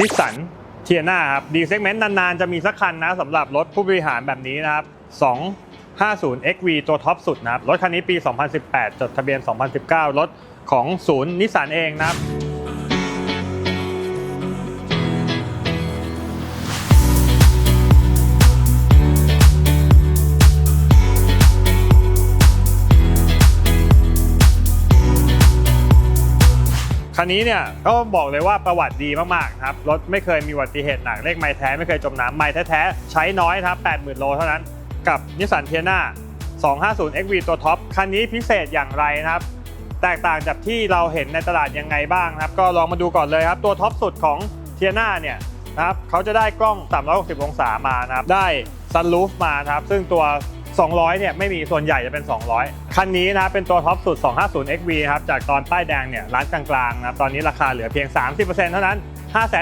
นิสสันเทียนาครับดีเซกเมนต์นานๆ จะมีสักคันนะสำหรับรถผู้บริหารแบบนี้นะครับ 250 XV ตัวท็อปสุดนะครับ รถคันนี้ปี 2018 จดทะเบียน 2019 รถของศูนย์นิสสันเองนะครับ คันนี้เนี่ยก็บอกเลยว่าประวัติดีมากๆครับรถไม่เคยมีอุบัติเหตุหนักเลขไม้แท้ไม่เคยจมน้ำไม้แท้ๆใช้น้อยครับ80,000 โลเท่านั้นกับนิสสันเทียนา250 XV ตัวท็อป คันนี้พิเศษอย่างไรนะครับ แตกต่างจากที่เราเห็นในตลาดยังไงบ้างครับ ก็ลองมาดูก่อนเลยครับ ตัวท็อปสุดของเทียนาเนี่ยนะครับเขาจะได้กล้อง 360 องศามานะครับ ได้ซันรูฟมาครับ ซึ่งตัว 200 เนี่ยไม่มีส่วนใหญ่จะเป็น 200 คันนี้นะเป็นตัวท็อปสุด 250 XV ครับจากตอนป้ายแดงเนี่ยร้านกลางๆนะตอนนี้ราคาเหลือเพียง 30%เท่านั้น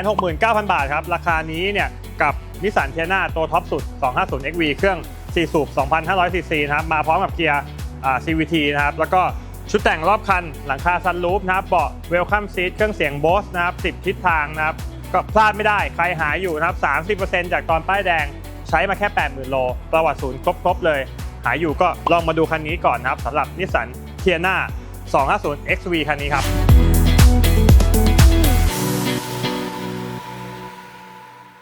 569,000 บาทครับราคานี้เนี่ยกับนิสสันเทียนาตัวท็อปสุด 250 XV เครื่อง 4 สูบ 2,500ซีซีนะครับมาพร้อมกับเกียร์ CVT นะครับแล้วก็ชุดแต่งรอบคันหลังคาซันรูฟนะครับเบาะเวลคัมซีทเครื่องเสียงโบสนะครับ10 ทิศทางนะครับก็พลาดไม่ได้ใครหายอยู่นะครับ 30%จากตอนป้ายแดง ใช้มาแค่ 80,000 โล ประวัติศูนย์ครบ ๆ เลย หาอยู่ก็ลองมาดูคันนี้ก่อนนะครับสำหรับนิสสันเทียนา250 XV คันนี้ครับ